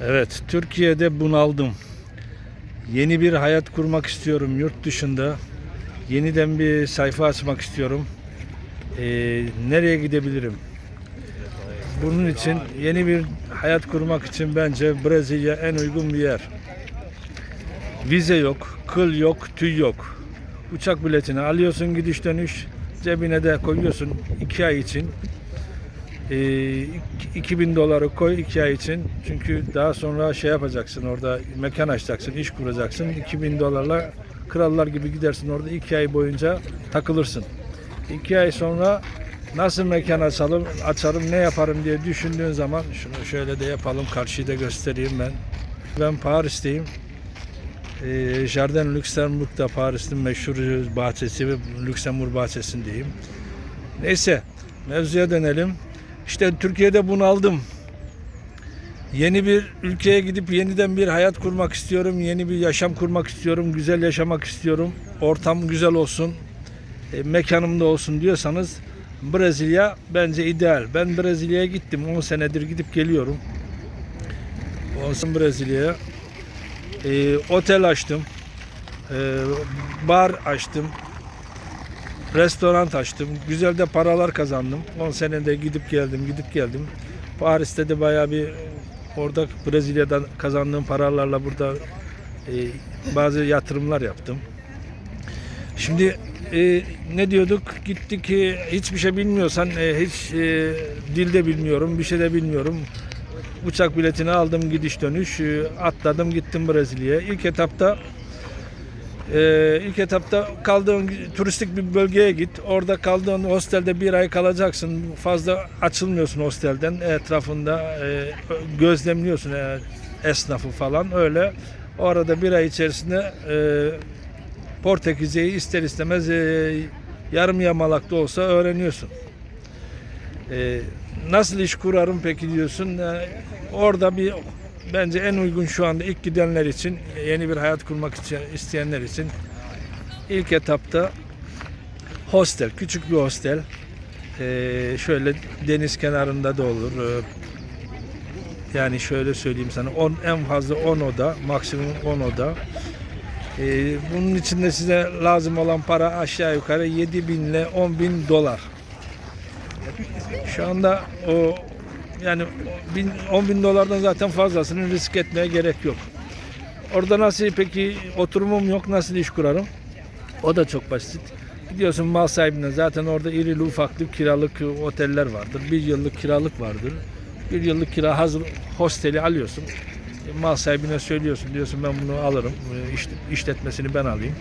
Evet, Türkiye'de bunaldım. Yeni bir hayat kurmak istiyorum yurt dışında. Yeniden bir sayfa açmak istiyorum. Ee, nereye gidebilirim? Bunun için yeni bir hayat kurmak için bence Brezilya en uygun bir yer. Vize yok, kıl yok, tüy yok. Uçak biletini alıyorsun gidiş dönüş, cebine de koyuyorsun 2 ay için. Ee, 2000 doları koy 2 ay için. Çünkü daha sonra şey yapacaksın orada mekan açacaksın, iş kuracaksın. 2000 dolarla krallar gibi gidersin orada 2 ay boyunca takılırsın. 2 ay sonra nasıl mekan açalım, açarım, ne yaparım diye düşündüğün zaman şunu şöyle de yapalım, karşıyı da göstereyim ben. Ben Paris'teyim. Ee, Jardin Luxembourg'da Paris'in meşhur bahçesi ve Luxembourg bahçesindeyim. Neyse mevzuya dönelim. İşte Türkiye'de bunaldım. Yeni bir ülkeye gidip yeniden bir hayat kurmak istiyorum. Yeni bir yaşam kurmak istiyorum. Güzel yaşamak istiyorum. Ortam güzel olsun. E, mekanımda olsun diyorsanız Brezilya bence ideal. Ben Brezilya'ya gittim. 10 senedir gidip geliyorum. 10 sene Brezilya'ya. E, otel açtım. E, bar açtım. Restoran açtım. Güzel de paralar kazandım. 10 senede gidip geldim, gidip geldim. Paris'te de bayağı bir orada Brezilya'dan kazandığım paralarla burada e, bazı yatırımlar yaptım. Şimdi e, ne diyorduk? Gittik e, hiçbir şey bilmiyorsan e, hiç e, dilde bilmiyorum, bir şey de bilmiyorum. Uçak biletini aldım gidiş dönüş, e, atladım gittim Brezilya'ya. İlk etapta ee, ilk etapta kaldığın turistik bir bölgeye git. Orada kaldığın hostelde bir ay kalacaksın. Fazla açılmıyorsun hostelden. Etrafında e, gözlemliyorsun e, esnafı falan. Öyle. O arada bir ay içerisinde e, Portekizce'yi ister istemez e, yarım yamalak da olsa öğreniyorsun. E, nasıl iş kurarım peki diyorsun. E, orada bir bence en uygun şu anda ilk gidenler için, yeni bir hayat kurmak için isteyenler için ilk etapta hostel, küçük bir hostel. Ee, şöyle deniz kenarında da olur. Ee, yani şöyle söyleyeyim sana 10 en fazla 10 oda, maksimum 10 oda. Ee, bunun içinde size lazım olan para aşağı yukarı 7 bin ile 10 bin dolar. Şu anda o yani bin, 10 bin dolardan zaten fazlasını risk etmeye gerek yok. Orada nasıl peki oturumum yok nasıl iş kurarım? O da çok basit. Gidiyorsun mal sahibine zaten orada irili ufaklı kiralık oteller vardır. Bir yıllık kiralık vardır. Bir yıllık kira hazır hosteli alıyorsun. E, Mal sahibine söylüyorsun diyorsun ben bunu alırım. E, iş- işletmesini ben alayım.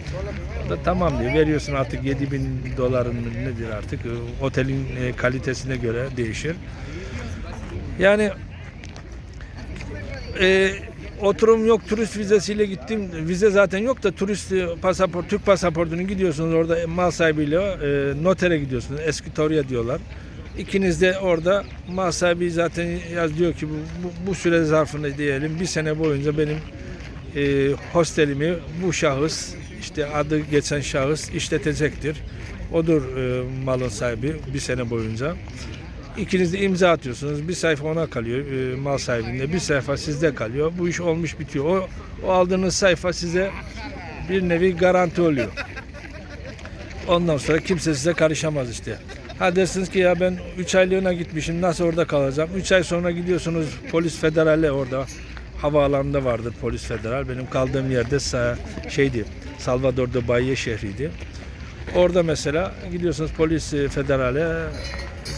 O da tamam diyor. Veriyorsun artık 7 bin doların nedir artık. E, Otelin kalitesine göre değişir. Yani e, oturum yok turist vizesiyle gittim. Vize zaten yok da turist e, pasaport, Türk pasaportunu gidiyorsunuz orada mal sahibiyle e, notere gidiyorsunuz. Eskritoria diyorlar. İkiniz de orada mal sahibi zaten yaz diyor ki bu, bu, bu süre zarfında diyelim bir sene boyunca benim e, hostelimi bu şahıs işte adı geçen şahıs işletecektir. Odur e, malın sahibi bir sene boyunca. İkiniz de imza atıyorsunuz. Bir sayfa ona kalıyor e, mal sahibinde. Bir sayfa sizde kalıyor. Bu iş olmuş bitiyor. O, o aldığınız sayfa size bir nevi garanti oluyor. Ondan sonra kimse size karışamaz işte. Ha dersiniz ki ya ben 3 aylığına gitmişim nasıl orada kalacağım? 3 ay sonra gidiyorsunuz polis federale orada havaalanında vardır polis federal. Benim kaldığım yerde şeydi Salvador'da Bahia şehriydi. Orada mesela gidiyorsunuz polis e, federale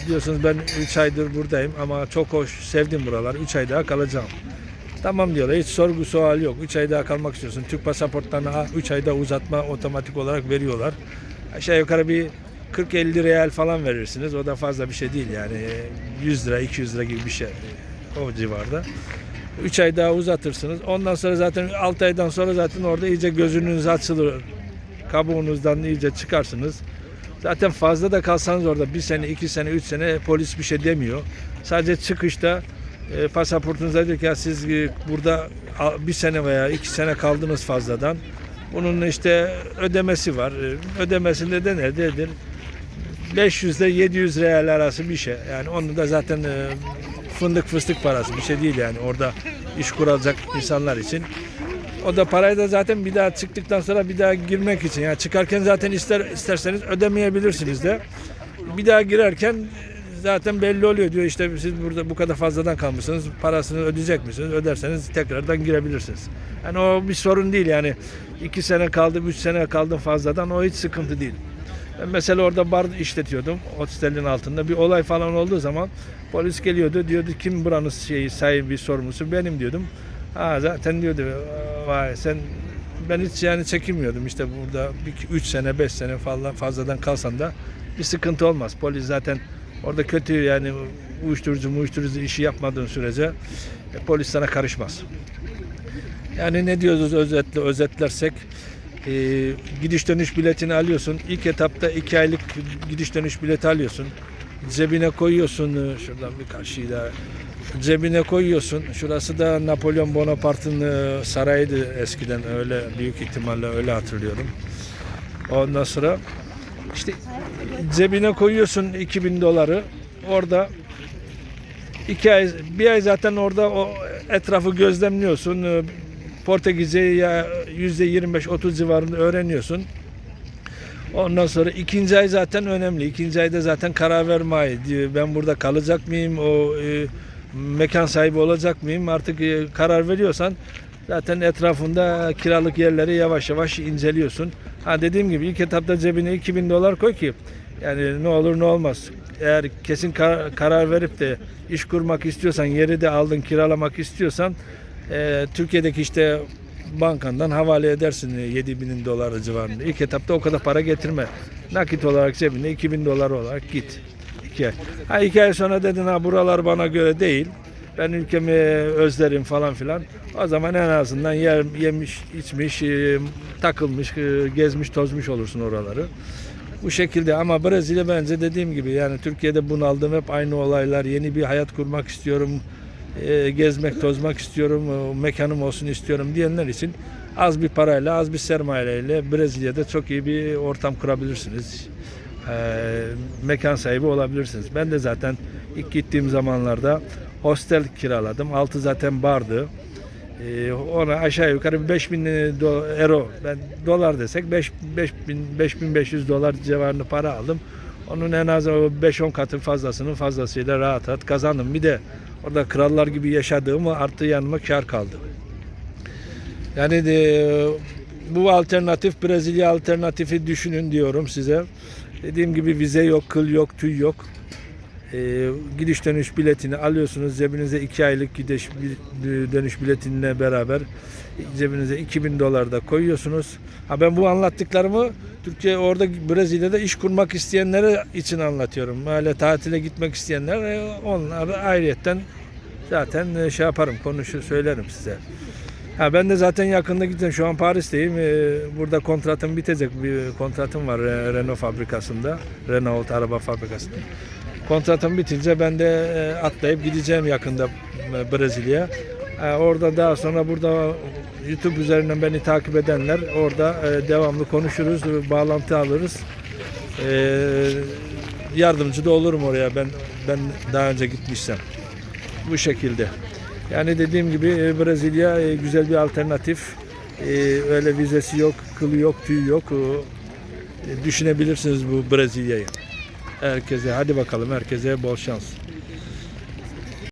diyorsunuz ben 3 aydır buradayım ama çok hoş sevdim buraları 3 ay daha kalacağım. Tamam diyorlar hiç sorgu sual yok 3 ay daha kalmak istiyorsun. Türk pasaportlarına 3 ayda uzatma otomatik olarak veriyorlar. Aşağı yukarı bir 40-50 real falan verirsiniz. O da fazla bir şey değil yani 100 lira 200 lira gibi bir şey o civarda. 3 ay daha uzatırsınız. Ondan sonra zaten 6 aydan sonra zaten orada iyice gözünüz açılır. Kabuğunuzdan iyice çıkarsınız. Zaten fazla da kalsanız orada bir sene, iki sene, üç sene polis bir şey demiyor. Sadece çıkışta e, pasaportunuza diyor ki ya siz e, burada bir sene veya iki sene kaldınız fazladan. Bunun işte ödemesi var. E, Ödemesinde de nedir? 500 ile 700 real arası bir şey. Yani onu da zaten e, fındık fıstık parası bir şey değil yani orada iş kuracak insanlar için. O da parayı da zaten bir daha çıktıktan sonra bir daha girmek için. Yani çıkarken zaten ister isterseniz ödemeyebilirsiniz de. Bir daha girerken zaten belli oluyor diyor işte siz burada bu kadar fazladan kalmışsınız parasını ödeyecek misiniz öderseniz tekrardan girebilirsiniz. Yani o bir sorun değil yani iki sene kaldım üç sene kaldım fazladan o hiç sıkıntı değil. Ben mesela orada bar işletiyordum hostelin altında bir olay falan olduğu zaman polis geliyordu diyordu kim buranın şeyi sahibi sorumlusu benim diyordum. Ha zaten diyordu vay sen ben hiç yani çekinmiyordum işte burada 3 sene 5 sene falan fazladan kalsan da bir sıkıntı olmaz. Polis zaten orada kötü yani uyuşturucu uyuşturucu işi yapmadığın sürece e, polis sana karışmaz. Yani ne diyoruz özetle özetlersek e, gidiş dönüş biletini alıyorsun. İlk etapta iki aylık gidiş dönüş bileti alıyorsun. Cebine koyuyorsun e, şuradan bir karşıyı da cebine koyuyorsun. Şurası da Napolyon Bonaparte'ın e, sarayıydı eskiden öyle büyük ihtimalle öyle hatırlıyorum. Ondan sonra işte cebine koyuyorsun 2000 doları. Orada iki ay, bir ay zaten orada o etrafı gözlemliyorsun. E, Portekizce'yi ya yüzde 25-30 civarında öğreniyorsun. Ondan sonra ikinci ay zaten önemli. İkinci ayda zaten karar verme ayı. Ben burada kalacak mıyım? O e, mekan sahibi olacak mıyım? Artık e, karar veriyorsan zaten etrafında kiralık yerleri yavaş yavaş inceliyorsun. Ha dediğim gibi ilk etapta cebine 2000 dolar koy ki yani ne olur ne olmaz. Eğer kesin kar- karar verip de iş kurmak istiyorsan, yeri de aldın kiralamak istiyorsan e, Türkiye'deki işte bankandan havale edersin 7 binin doları civarında. İlk etapta o kadar para getirme. Nakit olarak cebinde 2000 dolar olarak git. Ay. Ha iki ay sonra dedin ha buralar bana göre değil. Ben ülkemi özlerim falan filan. O zaman en azından yer, yemiş, içmiş, e, takılmış, e, gezmiş, tozmuş olursun oraları. Bu şekilde ama Brezilya bence dediğim gibi yani Türkiye'de bunaldım hep aynı olaylar. Yeni bir hayat kurmak istiyorum. e, gezmek, tozmak istiyorum. mekanım olsun istiyorum diyenler için az bir parayla, az bir sermayeyle Brezilya'da çok iyi bir ortam kurabilirsiniz. E, mekan sahibi olabilirsiniz. Ben de zaten ilk gittiğim zamanlarda hostel kiraladım. Altı zaten bardı. Ee, ona aşağı yukarı 5000 do- euro ben dolar desek 5 5000 5500 dolar civarında para aldım. Onun en az o 5-10 katı fazlasını fazlasıyla rahat rahat kazandım. Bir de orada krallar gibi yaşadığımı artı yanıma kar kaldı. Yani de, bu alternatif Brezilya alternatifi düşünün diyorum size. Dediğim gibi vize yok, kıl yok, tüy yok. Ee, gidiş dönüş biletini alıyorsunuz. Cebinize 2 aylık gidiş dönüş biletinle beraber cebinize 2000 dolar da koyuyorsunuz. Ha ben bu anlattıklarımı Türkiye orada Brezilya'da iş kurmak isteyenlere için anlatıyorum. Böyle tatile gitmek isteyenler e, onlar ayrıyetten zaten e, şey yaparım, konuşur söylerim size. Ha ben de zaten yakında gideceğim. Şu an Paris'teyim. Ee, Burada kontratım bitecek. Bir kontratım var Renault fabrikasında. Renault araba fabrikasında. Kontratım bitince ben de e, atlayıp gideceğim yakında e, Brezilya'ya. E, Orada daha sonra burada YouTube üzerinden beni takip edenler orada e, devamlı konuşuruz, bağlantı alırız. E, Yardımcı da olurum oraya ben ben daha önce gitmişsem. Bu şekilde. Yani dediğim gibi e, Brezilya e, güzel bir alternatif. E, Öyle vizesi yok, kılı yok, tüy yok. Düşünebilirsiniz bu Brezilya'yı. Herkese hadi bakalım herkese bol şans.